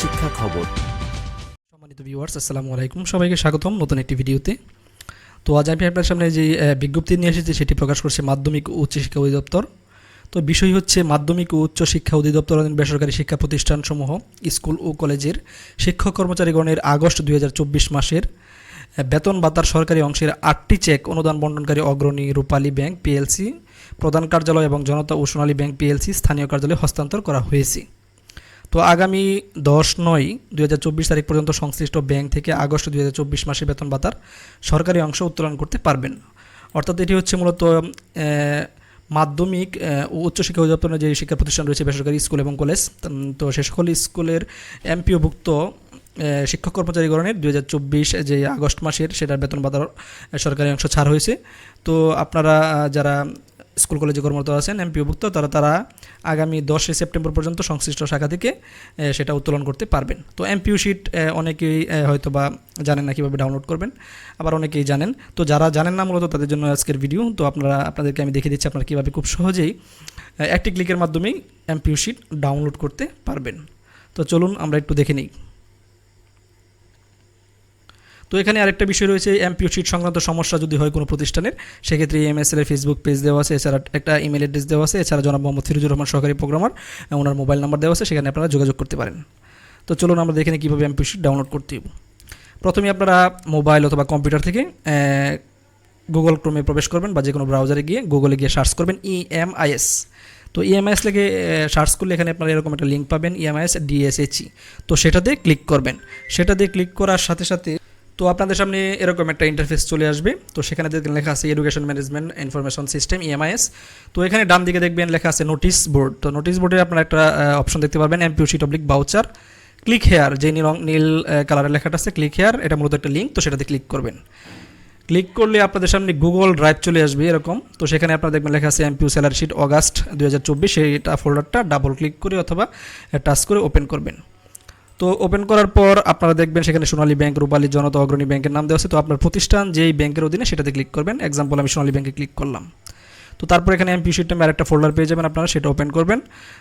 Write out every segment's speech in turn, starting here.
শিক্ষা খবর। সম্মানিত ভিউয়ার্স আসসালামু আলাইকুম। সবাইকে স্বাগতম নতুন একটি ভিডিওতে। তো আজ আমি আপনার সামনে যে বিজ্ঞপ্তি নিয়ে এসেছি, সেটি প্রকাশ করছে মাধ্যমিক ও উচ্চ শিক্ষা অধিদপ্তর। তো বিষয় হচ্ছে মাধ্যমিক ও উচ্চ শিক্ষা অধিদপ্তর বেসরকারি শিক্ষা প্রতিষ্ঠানসমূহ, স্কুল ও কলেজের শিক্ষক কর্মচারীগণের আগস্ট দু হাজার চব্বিশ মাসের বেতন ভাতার সরকারি অংশের আটটি চেক অনুদান বন্টনকারী অগ্রণী রূপালী ব্যাংক, পিএলসি, প্রধান কার্যালয় এবং জনতা ও সোনালী ব্যাংক, পিএলসি, স্থানীয় কার্যালয়ে হস্তান্তর করা হয়েছে। তো আগামী দশ নয় দুই তারিখ পর্যন্ত সংশ্লিষ্ট ব্যাংক থেকে আগস্ট দু হাজার চব্বিশ মাসে বেতন ভাতার সরকারি অংশ উত্তোলন করতে পারবেন। অর্থাৎ এটি হচ্ছে মূলত মাধ্যমিক ও উচ্চশিক্ষা অধিদপ্তরের যে শিক্ষা প্রতিষ্ঠান রয়েছে, বেসরকারি স্কুল এবং কলেজ তো সে সকল স্কুলের এমপিওভুক্ত শিক্ষক কর্মচারীগণের দুই যে আগস্ট মাসের সেটার বেতন ভাতার সরকারি অংশ ছাড় হয়েছে। তো আপনারা যারা স্কুল কলেজে কর্মরত আছেন এমপিওভুক্ত, তারা তারা আগামী দশই সেপ্টেম্বর পর্যন্ত সংশ্লিষ্ট শাখা থেকে সেটা উত্তোলন করতে পারবেন। তো এমপিউ শিট অনেকেই হয়তো বা জানেন না কীভাবে ডাউনলোড করবেন, আবার অনেকেই জানেন। তো যারা জানেন না মূলত তাদের জন্য আজকের ভিডিও, তো আপনারা, আপনাদেরকে আমি দেখিয়ে দিচ্ছি আপনারা কীভাবে খুব সহজেই একটি ক্লিকের মাধ্যমেই এমপিউ শিট ডাউনলোড করতে পারবেন। তো চলুন আমরা একটু দেখে নিই। তো এখানে আরেকটা বিষয় রয়েছে এমপিও শিট সংক্রান্ত সমস্যা যদি হয় কোনো প্রতিষ্ঠানের, সেক্ষেত্রে এমএসএল এর ফেসবুক পেজ দেওয়া আছে, এছাড়া একটা ইমেল অ্যাড্রেস দেওয়া আছে, এছাড়া জনাব মোহাম্মদ ফিরুজুর রহমান সহকারী প্রোগ্রামার ওনার মোবাইল নাম্বার দেওয়া আছে, সেখানে আপনারা যোগাযোগ করতে পারেন। তো চলুন আমরা দেখে নিই কীভাবে এমপিও শিট ডাউনলোড করতে হবে। প্রথমে আপনারা মোবাইল অথবা কম্পিউটার থেকে গুগল ক্রোমে প্রবেশ করবেন বা যে কোনো ব্রাউজারে গিয়ে গুগলে গিয়ে সার্চ করবেন E ইএমআইএস তো E ইএমআইএস লেগে সার্চ করলে এখানে আপনারা এরকম একটা লিঙ্ক পাবেন E ইএমআইএস ডিএসএচই তো সেটাতে ক্লিক করবেন। সেটাতে ক্লিক করার সাথে সাথে তো আপনাদের সামনে এরকম একটা ইন্টারফেস চলে আসবে। তো সেখানে দেখবেন লেখা আছে education management information system EMIS তো এখানে ডান দিকে দেখবেন লেখা আছে নোটিশ বোর্ড তো নোটিশ বোর্ডে আপনারা একটা অপশন দেখতে পারবেন MPO sheet oblique voucher click here যে নীল নীল কালারের লেখাটা আছে ক্লিক হেয়ার এটা মূলত একটা লিঙ্ক তো সেটাতে ক্লিক করবেন। ক্লিক করলে আপনাদের সামনে গুগল ড্রাইভ চলে আসবে এরকম। তো সেখানে আপনারা দেখবেন লেখা আছে এমপিউ স্যালারি শিট অগাস্ট দু হাজার চব্বিশ সেইটা ফোল্ডারটা ডাবল ক্লিক করে অথবা টাচ করে ওপেন করবেন। তো ওপেন করার পর আপনারা দেখবেন সেখানে সোনালী ব্যাংক, রূপালী জনতা অগ্রণী ব্যাংকের নাম দেওয়া আছে। তো আপনার প্রতিষ্ঠান যেই ব্যাংকের অধীনে সেটাতে ক্লিক করবেন। এক্সাম্পল আমি সোনালী ব্যাংকে ক্লিক করলাম। তো তারপর এখানে এমপি শিট নামে আরেকটা ফোল্ডার পেয়ে যাবেন আপনারা, সেটা ওপেন করবেন।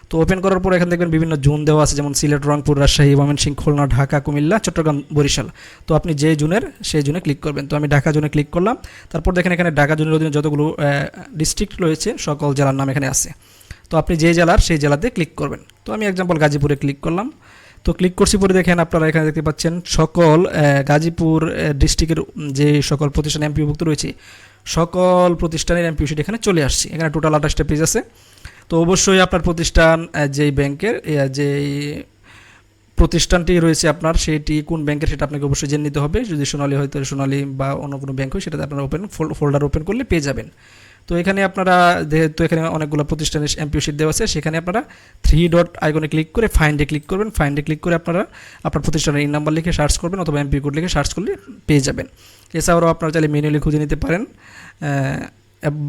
তো ওপেন করার পর এখানে দেখবেন বিভিন্ন জোন দেওয়া আছে, যেমন সিলেট, রংপুর, রাজশাহী, ময়মনসিংহ, খুলনা, ঢাকা, কুমিল্লা, চট্টগ্রাম, বরিশাল। তো আপনি যে জোনের, সেই জোনে ক্লিক করবেন। তো আমি ঢাকা জোনে ক্লিক করলাম। তারপর দেখেন এখানে ঢাকা জোনের অধীনে যতগুলো ডিস্ট্রিক্ট রয়েছে, সকল জেলার নাম এখানে আছে। তো আপনি যে জেলার, সেই জেলাতে ক্লিক করবেন। তো আমি এক্সাম্পল গাজীপুরে ক্লিক করলাম। তো ক্লিক করছি পরে দেখেন আপনারা এখানে দেখতে পাচ্ছেন সকল গাজীপুর ডিস্ট্রিক্টের যে সকল প্রতিষ্ঠান এমপিভুক্ত রয়েছে, সকল প্রতিষ্ঠানের এমপিউ শিট এখানে চলে আসছে। এখানে টোটাল আঠাশটা পেজ আছে। তো অবশ্যই আপনার প্রতিষ্ঠান যেই ব্যাংকের যেই প্রতিষ্ঠানটি রয়েছে আপনার, সেটি কোন ব্যাংকের সেটা আপনাকে অবশ্যই জেনে নিতে হবে। যদি সোনালী হয়, তাহলে সোনালী বা অন্য কোনো ব্যাংক হয়, সেটাতে আপনারা ওপেন ফোল্ডার ওপেন করলে পেয়ে যাবেন। তো এখানে আপনারা যেহেতু এখানে অনেকগুলো প্রতিষ্ঠানের এমপিও শিট দেওয়া আছে, সেখানে আপনারা থ্রি ডট আইকনে ক্লিক করে ফাইন্ডে ক্লিক করবেন। ফাইন্ডে ক্লিক করে আপনারা আপনার প্রতিষ্ঠানের ইন নাম্বার লিখে সার্চ করবেন অথবা এমপি কোড লিখে সার্চ করলে পেয়ে যাবেন। এছাড়াও আপনারা চাইলে ম্যানুয়ালি খুঁজে নিতে পারেন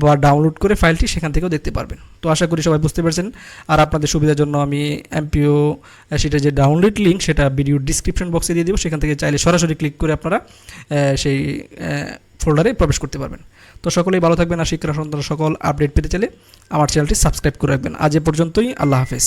বা ডাউনলোড করে ফাইলটি সেখান থেকেও দেখতে পারবেন। তো আশা করি সবাই বুঝতে পারছেন। আর আপনাদের সুবিধার জন্য আমি এমপিও সেটা যে ডাউনলোড লিঙ্ক সেটা ভিডিও ডিসক্রিপশন বক্সে দিয়ে দেবো। সেখান থেকে চাইলে সরাসরি ক্লিক করে আপনারা সেই ফোল্ডারে প্রবেশ করতে পারবেন। তো সকলেই ভালো থাকবেন আর শিক্ষা সন্তান সকল আপডেট পেতে চাইলে আমার চ্যানেলটি সাবস্ক্রাইব করে রাখবেন। আজ এ পর্যন্তই, আল্লাহ হাফেজ।